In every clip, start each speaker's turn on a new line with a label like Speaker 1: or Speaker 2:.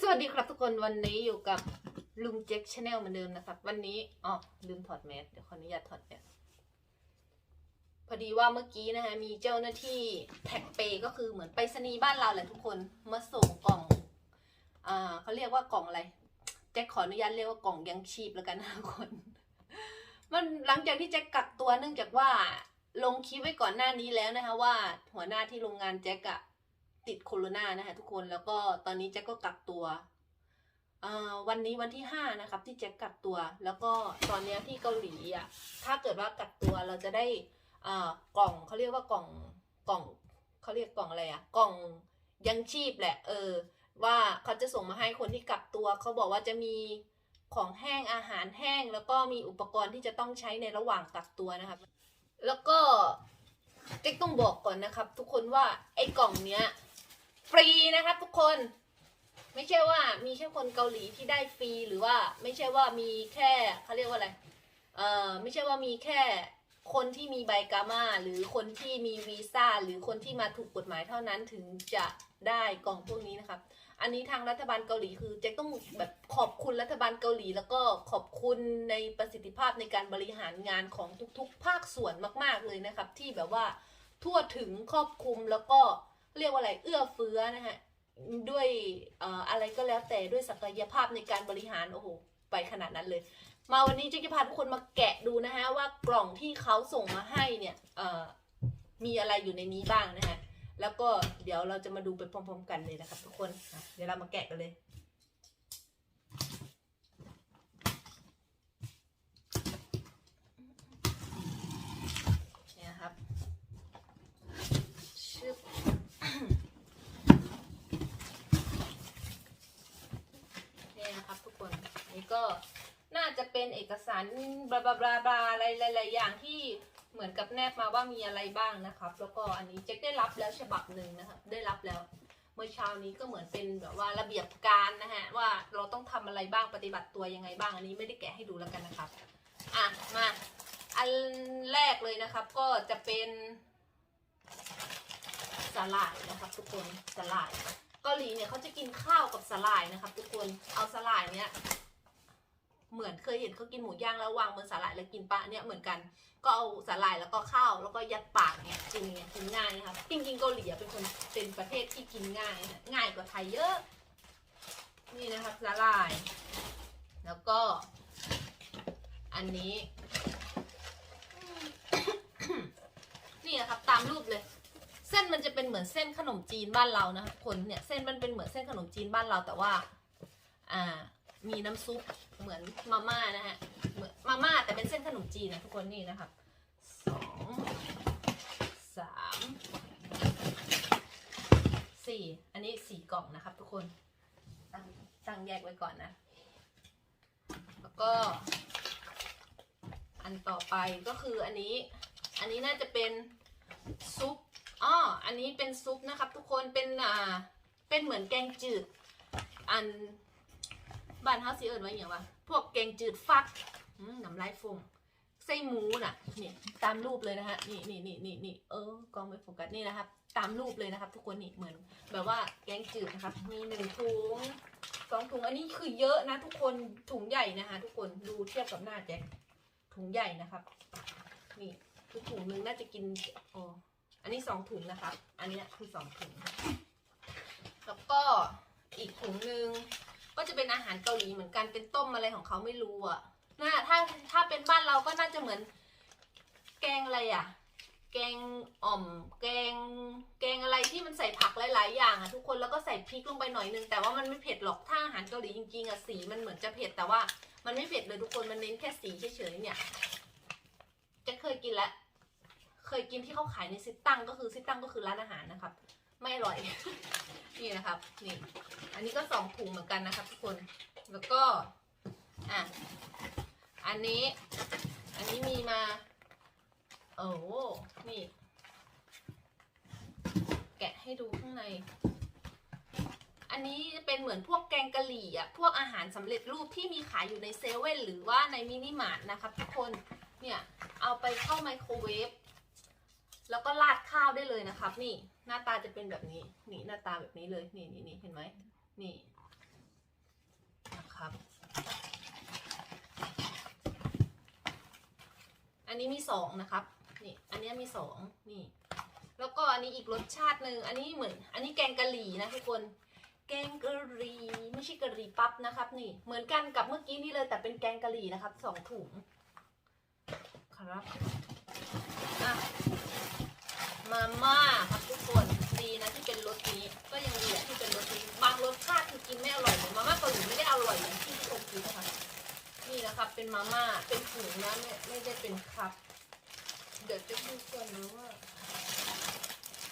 Speaker 1: สวัสดีครับทุกคนวันนี้อยู่กับลุงเจ็คชาแนลเหมือนเดิมนะครับ วันนี้อ๋อลืมถอดแมสเดี๋ยวขออนุญาตถอดแมสพอดีว่าเมื่อกี้นะคะมีเจ้าหน้าที่แท็กเปย์ก็คือเหมือนไปรษณีย์บ้านเราแหละทุกคนมาส่งกล่องอ่าเขาเรียกว่ากล่องอะไรแจ็คขออนุญาตเรียกว่ากล่องยังชีพแล้วกันนะทุกคน มันหลังจากที่แจ็คกักตัวเนื่องจากว่าลงคลิปไว้ก่อนหน้านี้แล้วนะคะว่าหัวหน้าที่โรงงานแจ็คอะ ติดโควิดนะคะทุกคนแล้วก็ตอนนี้แจ็คก็กักตัวอ่าวันนี้วันที่ห้านะครับที่แจ็คกักตัว แล้วก็ตอนเนี้ยที่เกาหลีอะถ้าเกิดว่ากักตัวเราจะได้อ่ากล่องเขาเรียกว่ากล่องกล่องเขาเรียกกล่องอะไรอะกล่องยังชีพแหละ เออ ว่าเขาจะส่งมาให้คนที่กักตัวเขาบอกว่าจะมีของแห้งอาหารแห้ง แล้วก็มีอุปกรณ์ที่จะต้องใช้ในระหว่างกักตัวนะครับ แล้วก็เจ๊ต้องบอกก่อนนะครับ ทุกคนว่าไอ้กล่องเนี้ย ฟรีนะครับทุกคน ไม่ใช่ว่ามีแค่คนเกาหลีที่ได้ฟรีหรือว่า ไม่ใช่ว่ามีแค่เขาเรียกว่าอะไรเอ่อไม่ใช่ว่ามีแค่คนที่มีใบกามาหรือคนที่มีวีซ่าหรือคนที่มาถูกกฎหมายเท่านั้นถึงจะได้กล่องพวกนี้นะครับ อันนี้ทางรัฐบาลเกาหลีคือเจ๊ต้องแบบขอบคุณรัฐบาลเกาหลี แล้วก็ขอบคุณในประสิทธิภาพในการบริหารงานของทุกๆ ภาคส่วนมาก ๆเลยนะครับ ที่แบบว่าทั่วถึงครอบคลุมแล้วก็ เรียกว่าอะไรเอื้อเฟื้อนะฮะด้วยอะไรก็แล้วแต่ด้วยศักยภาพในการบริหารโอ้โหไปขนาดนั้นเลย มาวันนี้เจ๊จะพาทุกคนมาแกะดูนะฮะว่ากล่องที่เขาส่งมาให้เนี่ยมีอะไรอยู่ในนี้บ้างนะฮะแล้วก็เดี๋ยวเราจะมาดูไปพร้อม ๆ กันเลยนะครับทุกคน เดี๋ยวเรามาแกะกันเลยครับชึบ เนี่ยนะครับทุกคน นี่ ก็น่าจะเป็นเอกสารบลาบลาบลาบลาอะไรหลายๆอย่างที่เหมือนกับแนบมาว่ามีอะไรบ้างนะครับ แล้วก็อันนี้เจ๊ได้รับแล้วฉบับหนึ่งนะครับได้รับแล้ว เมื่อเช้านี้ก็เหมือนเป็นแบบว่าระเบียบการนะฮะว่าเราต้องทำอะไรบ้างปฏิบัติตัวยังไงบ้าง อันนี้ไม่ได้แกะให้ดูแล้วกันนะครับอะมาอันแรกเลยนะครับก็จะเป็นสลายนะครับ ทุกคนสลายเกาหลีเนี่ยเขาจะกินข้าวกับสลายนะครับ ทุกคนเอาสลายเนี่ย เหมือนเคยเห็นเขากินหมูย่างแล้ววางบนสลายแล้วกินปะเนี่ยเหมือนกัน ก็เอาสลายแล้วก็ข้าวแล้วก็ยัดปากเนี่ยกินเนี่ยกินง่ายนะครับจริงๆเกาหลีเป็นคนเป็นประเทศที่กินง่าย ง่ายกว่าไทยเยอะ นี่นะครับสลาย แล้วก็ อันนี้ นี่นะครับตามรูปเลย เส้นมันจะเป็นเหมือนเส้นขนมจีนบ้านเรานะครับทุกคนเนี่ยเส้นมันเป็นเหมือนเส้นขนมจีนบ้านเราแต่ว่า อ่า มีน้ำซุปเหมือนมาม่านะฮะเหมือนมาม่าแต่เป็นเส้นขนมจีนนะทุกคนนี่นะครับสองสามสี่อันนี้สี่กล่องนะครับทุกคนตั้งตั้งแยกไว้ก่อนนะ แล้วก็ อันต่อไปก็คืออันนี้ อันนี้น่าจะเป็นซุปอ๋ออันนี้เป็นซุปนะครับ ทุกคนเป็นอ่าเป็นเหมือนแกงจืดอัน บ้านเฮาสิเอิญว่าอย่างวะพวกแกงจืดฟักน้ำลายฟงไส้หมูน่ะนี่ตามรูปเลยนะฮะนี่นี่นี่นี่นี่เออกล้องไม่โฟกัสนี่นะครับตามรูปเลยนะครับ ทุกคนนี่เหมือน แบบว่าแกงจืดนะครับ มีหนึ่งถุงสองถุงอันนี้คือเยอะนะ ทุกคนถุงใหญ่นะคะ ทุกคนดูเทียบกับหน้าแจ็คถุงใหญ่นะครับ นี่คือถุงหนึงน่าจะกินอ๋ออันนี้สองถุงนะครับ อันเนี้ยคือสองถุง แล้วก็อีกถุงหนึ่ง ก็จะเป็นอาหารเกาหลีเหมือนกันเป็นต้มอะไรของเขาไม่รู้อะน่าถ้าถ้าเป็นบ้านเราก็น่าจะเหมือน แกงอะไรอะ แกงอ่อม แกง แกงอะไรที่มันใส่ผักหลาย ๆ อย่างอะทุกคนแล้วก็ใส่พริกลงไปหน่อยนึงแต่ว่ามันไม่เผ็ดหรอกถ้าอาหารเกาหลีจริงๆอะสีมันเหมือนจะเผ็ดแต่ว่ามันไม่เผ็ดเลยทุกคนมันเน้นแค่สีเฉยๆเนี่ยจะเคยกินแล้วเคยกินที่เขาขายในซิตตังก็คือซิตตังก็คือร้านอาหารนะครับ ไม่อร่อย นี่นะครับนี่อันนี้ก็สองถุงเหมือนกันนะครับทุกคนแล้วก็อะอันนี้ อันนี้มีมาโอ้โหนี่ แกะให้ดูข้างใน อันนี้เป็นเหมือนพวกแกงกะหรี่อะ พวกอาหารสำเร็จรูปที่มีขายอยู่ในเซเว่นหรือว่าในมินิมาร์ทนะครับทุกคน เนี่ย เอาไปเข้าไมโครเวฟ แล้วก็ราดข้าวได้เลยนะครับนี่ หน้าตาจะเป็นแบบนี้ นี่หน้าตาแบบนี้เลย นี่นี่นี่เห็นไหมนี่นะครับ อันนี้มีสองนะครับ นี่ อันนี้มีสองนี่ แล้วก็อันนี้อีกรสชาติหนึ่งอันนี้เหมือน อันนี้แกงกะหรี่นะทุกคน แกงกะหรี่ไม่ใช่กะหรี่ปั๊บนะครับ นี่ เหมือนกันกับเมื่อกี้นี่เลย แต่เป็นแกงกะหรี่นะครับสองถุง ครับมาม่าครั ดีนะที่เป็นรสนี้ ก็ยังดีอะที่เป็นรสนี้ บางรสชาติคือกินไม่อร่อยเหมือนมาม่าเกาหลีไม่ได้อร่อยอย่างที่พี่โอกินนะคะนี่นะครับเป็นมาม่า เป็นถุงนะไม่ไม่ได้เป็นคัพเดี๋ยวจะดูก่อนนะว่า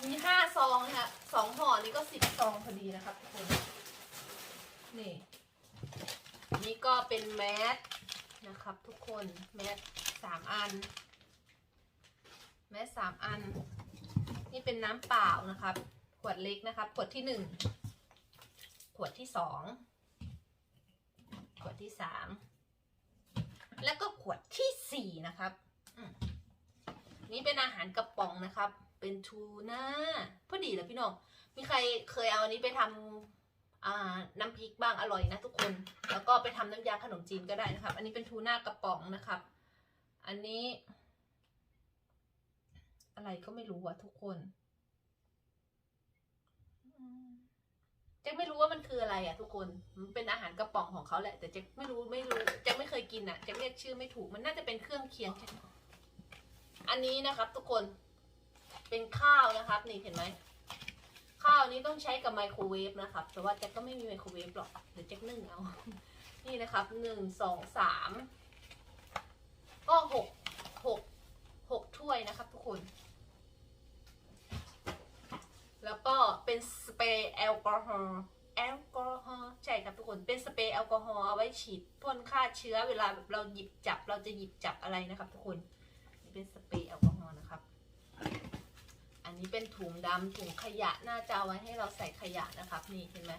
Speaker 1: มีห้าซองนะคะสองห่อนี้ก็สิบซองพอดีนะครับทุกคน นี่ นี่ก็เป็นแมสนะครับทุกคน แมสสามอัน แมสสามอัน นี่เป็นน้ำเปล่านะครับ ขวดเล็กนะครับ ขวดที่หนึ่ง ขวดที่สอง ขวดที่สาม แล้วก็ขวดที่สี่นะครับ นี่เป็นอาหารกระป๋องนะครับ เป็นทูน่าพอดีแล้วพี่น้อง มีใครเคยเอาอันนี้ไปทำน้ำพริกบ้างอร่อยนะทุกคน แล้วก็ไปทำน้ำยาขนมจีนก็ได้นะครับ อันนี้เป็นทูน่ากระป๋องนะครับ อันนี้ อะไรก็ไม่รู้อะทุกคนแจ็คไม่รู้ว่ามันคืออะไรอะทุกคน มันเป็นอาหารกระป๋องของเขาแหละ แต่แจ็คไม่รู้ไม่รู้แจ็คไม่เคยกินอะแจ็คเรียกชื่อไม่ถูก มันน่าจะเป็นเครื่องเคียง อันนี้นะครับ ทุกคน เป็นข้าวนะครับ นี่เห็นไหม ข้าวนี้ต้องใช้กับไมโครเวฟนะครับ แต่ว่าแจ็คก็ไม่มีไมโครเวฟหรอก เดี๋ยวแจ็คนึ่งเอา นี่นะครับหนึ่งสองสามก็หกหกหกถ้วยนะครับ ทุกคน แล้วก็ เป็นสเปรย์แอลกอฮอล์แอลกอฮอล์ใช่ครับทุกคนเป็นสเปรย์แอลกอฮอล์เอาไว้ฉีดพ่นฆ่าเชื้อเวลาแบบเราหยิบจับเราจะหยิบจับอะไรนะครับ ทุกคนนี่เป็นสเปรย์แอลกอฮอล์นะครับ อันนี้เป็นถุงดำถุงขยะน่าจะเอาไว้ให้เราใส่ขยะนะครับ นี่เห็นไหม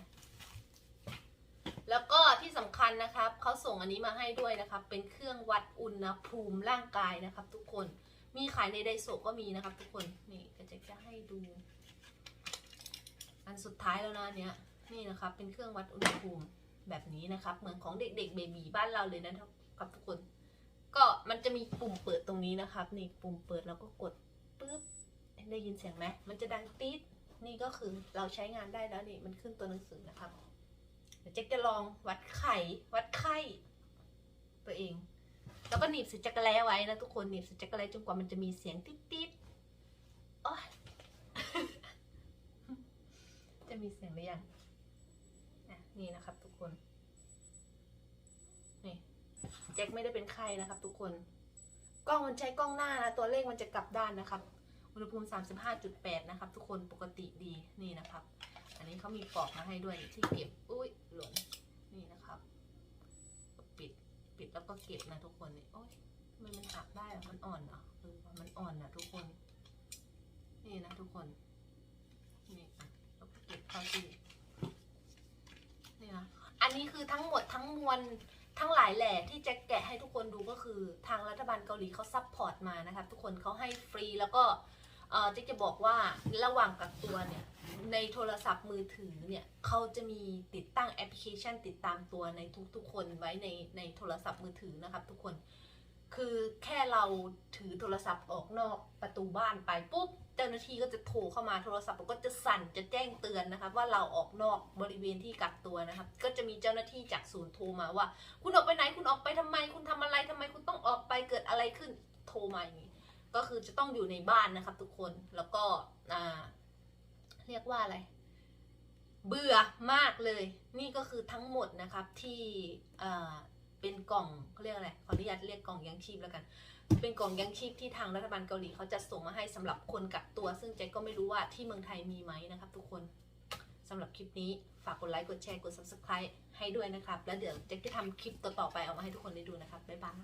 Speaker 1: แล้วก็ที่สำคัญนะครับเขาส่งอันนี้มาให้ด้วยนะครับ เป็นเครื่องวัดอุณหภูมิร่างกายนะครับ ทุกคนมีขายในไดโซก็มีนะครับ ทุกคนนี่ก็จะจะให้ดู อันสุดท้ายแล้วนะเนี้ยนี่นะครับ เป็นเครื่องวัดอุณหภูมิแบบนี้นะครับ เหมือนของเด็กๆเบบีบ้านเราเลยนะครับทุกคน ก็มันจะมีปุ่มเปิดตรงนี้นะครับ นี่ปุ่มเปิดแล้วก็กดปุ๊บได้ยินเสียงไหมมันจะดังตี๊ดนี่ก็คือเราใช้งานได้แล้วนี่มันขึ้นตัวหนังสือนะครับเดี๋ยวเจ๊กจะลองวัดไข่วัดไข้ตัวเอง แล้วก็หนีบส่จักรแล้ไว้นะทุกคนหนีบส่จักรแล้จนกว่ามันจะมีเสียงติ๊ดติ๊ดโอ๊ย จะมีเสียงหรือยังนี่นะครับทุกคน นี่แจ็คไม่ได้เป็นไข้นะครับ ทุกคน กล้องมันใช้กล้องหน้านะ ตัวเลขมันจะกลับด้านนะครับ อุณหภูมิ 35.8 นะครับ ทุกคนปกติดีนี่นะครับ อันนี้เขามีปลอกมาให้ด้วยที่เก็บ อุ้ยหล่นนี่นะครับ ปิดปิดแล้วก็เก็บนะทุกคนนี่โอ๊ยทำไมมันหักได้อะมันอ่อนเหรอเออมันอ่อนนะทุกคน นี่นะทุกคน นี่อะ เขาที่นี่นะอันนี้คือทั้งหมดทั้งมวลทั้งหลายแหล่ที่จะแกะให้ทุกคนดูก็คือ ทางรัฐบาลเกาหลีเขาซัพพอร์ตมานะครับทุกคนเขาให้ฟรีแล้วก็เออจ๊กจะบอกว่าระหว่างกักตัวเนี่ย ในโทรศัพท์มือถือเนี่ยเขาจะมีติดตั้งแอปพลิเคชัน ติดตามตัวในทุกๆคนไว้ในในโทรศัพท์มือถือนะครับทุกคน คือแค่เราถือโทรศัพท์ออกนอกประตูบ้านไปปุ๊บเจ้าหน้าที่ก็จะโทรเข้ามาโทรศัพท์ก็จะสั่นจะแจ้งเตือนนะครับว่าเราออกนอกบริเวณที่กักตัวนะครับก็จะมีเจ้าหน้าที่จากศูนย์โทรมาว่า คุณออกไปไหนคุณออกไปทำไม คุณทำอะไรทำไมคุณต้องออกไปเกิดอะไรขึ้นโทรมาอย่างนี้ก็คือจะต้องอยู่ในบ้านนะครับทุกคนแล้วก็เรียกว่าอะไร เบื่อมากเลย นี่ก็คือทั้งหมดนะครับที่ เป็นกล่องเขาเรียกอะไรขออนุญาตเรียกกล่องยังชีพแล้วกัน เป็นกล่องยังชีพที่ทางรัฐบาลเกาหลีเขาจะส่งมาให้สำหรับคนกักตัว ซึ่งเจ๊ก็ไม่รู้ว่าที่เมืองไทยมีไหมนะครับ ทุกคนสำหรับคลิปนี้ฝากกดไลค์กดแชร์กด subscribe ให้ด้วยนะครับ แล้วเดี๋ยวเจ๊จะทำคลิปต่อๆไปเอามาให้ทุกคนได้ดูนะครับบ๊ายบาย